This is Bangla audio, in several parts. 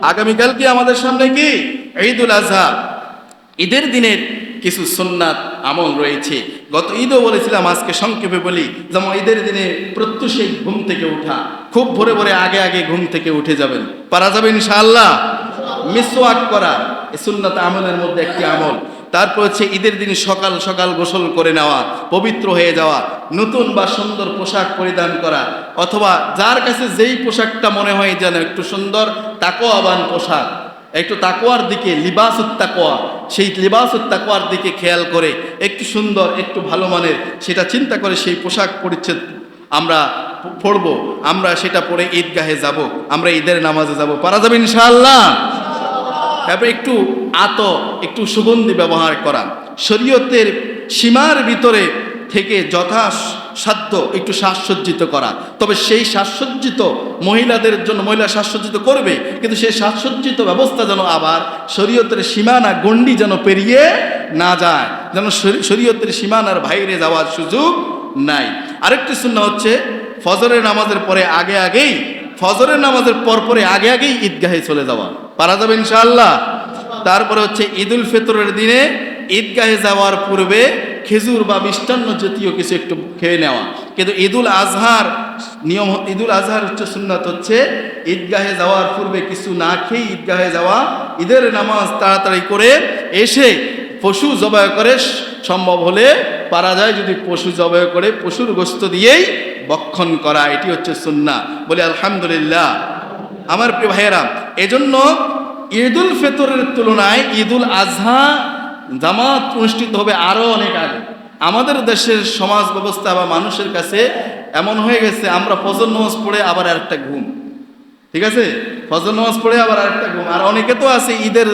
আগামীকাল কি আমাদের সামনে কি? ঈদুল আজহা। ঈদের দিনের কিছু সুন্নাত আমল রয়েছে। গত ঈদও বলেছিলাম, আজকে সংক্ষেপে বলি, যেমন ঈদের দিনে প্রত্যুষে ঘুম থেকে ওঠা, খুব ভোরে ভোরে আগে আগে ঘুম থেকে উঠে যাবেন। পারা যাবে ইনশাআল্লাহ? মিসওয়াক করা, এ সুন্নাত আমলের মধ্যে একটি আমল। তারপর হচ্ছে ঈদের দিন সকাল সকাল গোসল করে নেওয়া, পবিত্র হয়ে যাওয়া, নতুন বা সুন্দর পোশাক পরিধান করা অথবা যার কাছে যেই পোশাকটা মনে হয় যেন একটু সুন্দর তাকোয়াবান পোশাক, একটু তাকোয়ার দিকে লিবাস তাকোয়া সেই লিবাস তাকোয়ার দিকে খেয়াল করে একটু সুন্দর, একটু ভালো মানের, সেটা চিন্তা করে সেই পোশাক পরিচ্ছেদ আমরা প- পরবো, আমরা সেটা পরে ঈদগাহে যাব, আমরা ঈদের নামাজে যাব। পারা যাবে ইনশাআল্লাহ? তারপরে একটু আত, একটু সুগন্ধি ব্যবহার করা। শরীয়তের সীমার ভিতরে থেকে যথা সাধ্য একটু সাজসজ্জিত করা। তবে সেই সাজসজ্জিত মহিলাদের জন্য, মহিলা সাজসজ্জিত করবে, কিন্তু সেই সাজসজ্জিত ব্যবস্থা যেন আবার শরীয়তের সীমানা গণ্ডি যেন পেরিয়ে না যায়, যেন শরী- শরীয়তের সীমানার বাইরে যাওয়ার সুযোগ নাই। আরেকটি শূন্য হচ্ছে, ফজরের নামাজের পরে আগে আগেই, ফজরের নামাজের পর পরে আগে আগেই ঈদগাহে চলে যাওয়া। পারা যাবে ইনশাআল্লাহ। তারপরে হচ্ছে ঈদুল ফিতরের দিনে ঈদগাহে যাওয়ার পূর্বে খেজুর বা মিষ্টান্ন জাতীয় কিছু একটু খেয়ে নেওয়া। কিন্তু ঈদুল আজহার নিয়ম ঈদুল আজহার হচ্ছে সুন্নাত হচ্ছে ঈদগাহে যাওয়ার পূর্বে কিছু না খেয়ে ঈদগাহে যাওয়া। ঈদের নামাজ তাড়াতাড়ি করে এসে পশু জবাই করে সম্ভব হলে পারা যায়। যদি পশু জবাই করে, পশুর গোস্ত দিয়েই বক্ষণ করা, এটি হচ্ছে সুন্না বলে আলহামদুলিল্লাহ। আমার প্রিয় ভাইয়েরা, এজন্য ঈদুল ফিতরের তুলনায় ঈদুল আজহা জামাত অনুষ্ঠিত হবে আরও অনেক আগে। আমাদের দেশের সমাজ ব্যবস্থা বা মানুষের কাছে এমন হয়ে গেছে, আমরা ফজর নামাজ পড়ে আবার আরেকটা ঘুম। ঠিক আছে? ফজর নামাজ পড়ে আবার আরেকটা ঘুম। আর অনেকে তো আছে, ঈদের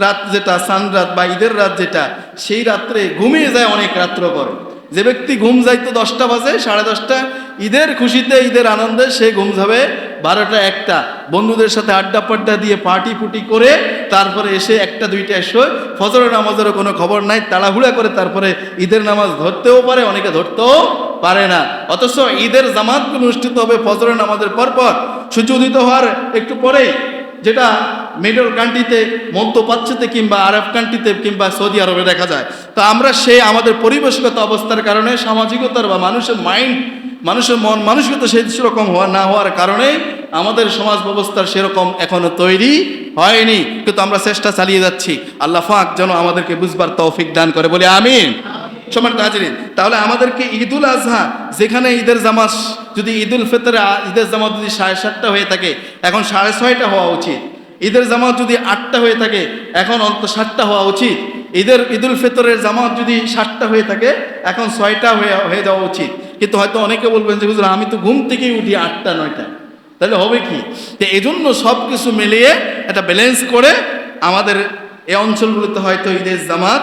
রাত যেটা, সান রাত বা ঈদের রাত যেটা, সেই রাত্রে ঘুমিয়ে যায় অনেক রাত্র করে যে ব্যক্তি ঘুম যাইতো দশটা বাজে, সাড়ে দশটা, ঈদের খুশিতে, ঈদের আনন্দে সে ঘুম যাবে বারোটা একটা। বন্ধুদের সাথে আড্ডা পাড্ডা দিয়ে পার্টি ফুটি করে তারপরে এসে একটা দুইটা এসে ফজরের নামাজেরও কোনো খবর নাই, তাড়াহুড়া করে তারপরে ঈদের নামাজ ধরতেও পারে, অনেকে ধরতেও পারে না। অথচ ঈদের জামাতগুলো অনুষ্ঠিত হবে ফজরের নামাজের পরপর। পর সূর্য হওয়ার একটু পরেই যেটা মিডল কান্ট্রিতে মধ্যপ্রাচ্যতে কিংবা আরব কান্ট্রিতে কিংবা সৌদি আরবে দেখা যায়। তো আমরা সেই আমাদের পরিবেশগত অবস্থার কারণে সামাজিকতার বা মানুষের মাইন্ড মানুষের মন মানসিকতা সেই সেরকম হওয়া না হওয়ার কারণে আমাদের সমাজ ব্যবস্থার সেরকম এখনও তৈরি হয়নি। কিন্তু আমরা চেষ্টা চালিয়ে যাচ্ছি। আল্লাহ ফাক যেন আমাদেরকে বুঝবার তৌফিক দান করে। বলে আমিন। সমান হাজিরিন, তাহলে আমাদেরকে ঈদুল আজহা যেখানে ঈদের জামাত, যদি ঈদুল ফিতরে, ঈদের জামাত যদি সাড়ে সাতটা হয়ে থাকে, এখন সাড়ে ছয়টা হওয়া উচিত। ঈদের জামাত যদি আটটা হয়ে থাকে, এখন অন্ত সাতটা হওয়া উচিত। ঈদের, ঈদুল ফিতরের জামাত যদি সাতটা হয়ে থাকে, এখন ছয়টা হয়ে হয়ে যাওয়া উচিত। কিন্তু হয়তো অনেকে বলবেন যে, হুজুর, আমি তো ঘুম থেকেই উঠি আটটা, নয়টা। তাহলে হবে কি? তো এই জন্য সব কিছু মিলিয়ে একটা ব্যালেন্স করে আমাদের এই অঞ্চলগুলোতে হয়তো ঈদের জামাত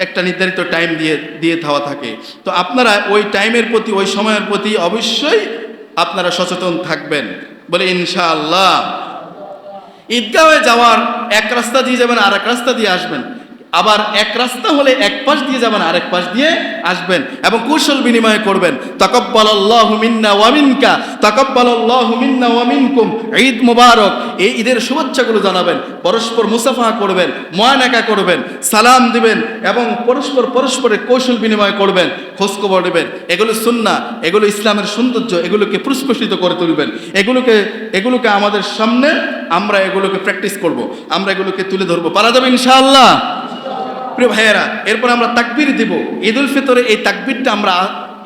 একটা নির্ধারিত টাইম দিয়ে দিয়ে থাওয়া থাকে। তো আপনারা ওই টাইমের প্রতি, ওই সময়ের প্রতি অবশ্যই আপনারা সচেতন থাকবেন। বলে ইনশাআল্লাহ। ঈদগাহে যাওয়ার এক রাস্তা দিয়ে যাবেন আর এক রাস্তা দিয়ে আসবেন। আবার এক রাস্তা হলে এক পাশ দিয়ে যাবেন, আরেক পাশ দিয়ে আসবেন এবং কৌশল বিনিময় করবেন। তাকাব্বাল আল্লাহু মিন্না ওয়া মিনকা তাকাব্বাল আল্লাহু মিন্না ওয়া মিনকুম। ঈদ মুবারক। এই ঈদের শুভেচ্ছাগুলো জানাবেন, পরস্পর মুসাফা করবেন, ময়ানাকা করবেন, সালাম দিবেন এবং পরস্পর পরস্পরের কৌশল বিনিময় করবেন, খোঁজখবর নেবেন। এগুলো সুন্না এগুলো ইসলামের সৌন্দর্য, এগুলোকে প্রস্ফুটিত করে তুলবেন। এগুলোকে এগুলোকে আমাদের সামনে আমরা এগুলোকে প্র্যাকটিস করব, আমরা এগুলোকে তুলে ধরবো। পারা যাবে ইনশাআল্লাহ? প্রিয় ভাইয়েরা, এরপর আমরা তাকবির দিব। ঈদ উল ফিতরে এই তাকবিরটা আমরা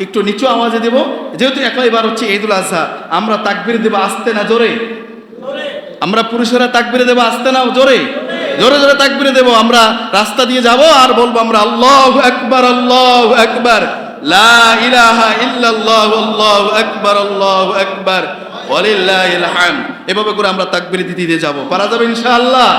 একটু নিচু আওয়াজে দেব। যেহেতু একইবার হচ্ছে ঈদুল আজহা, আমরা তাকবির দেব আসতে না জোরে? আমরা পুরুষেরা তাকবিরে দেবো আসতে না জোরে? জোরে জোরে তাকবিরে দেবো। আমরা রাস্তা দিয়ে যাব আর বলব আমরা আল্লাহ আকবার আল্লাহ আকবার। লা ইলাহা ইল্লাল্লাহ, আল্লাহু আকবার আল্লাহু আকবার। ওয়ালিল্লাহিল হামদ। এভাবে করে আমরা তাকবির দিতে যাব। পারা যাবে ইনশাআল্লাহ।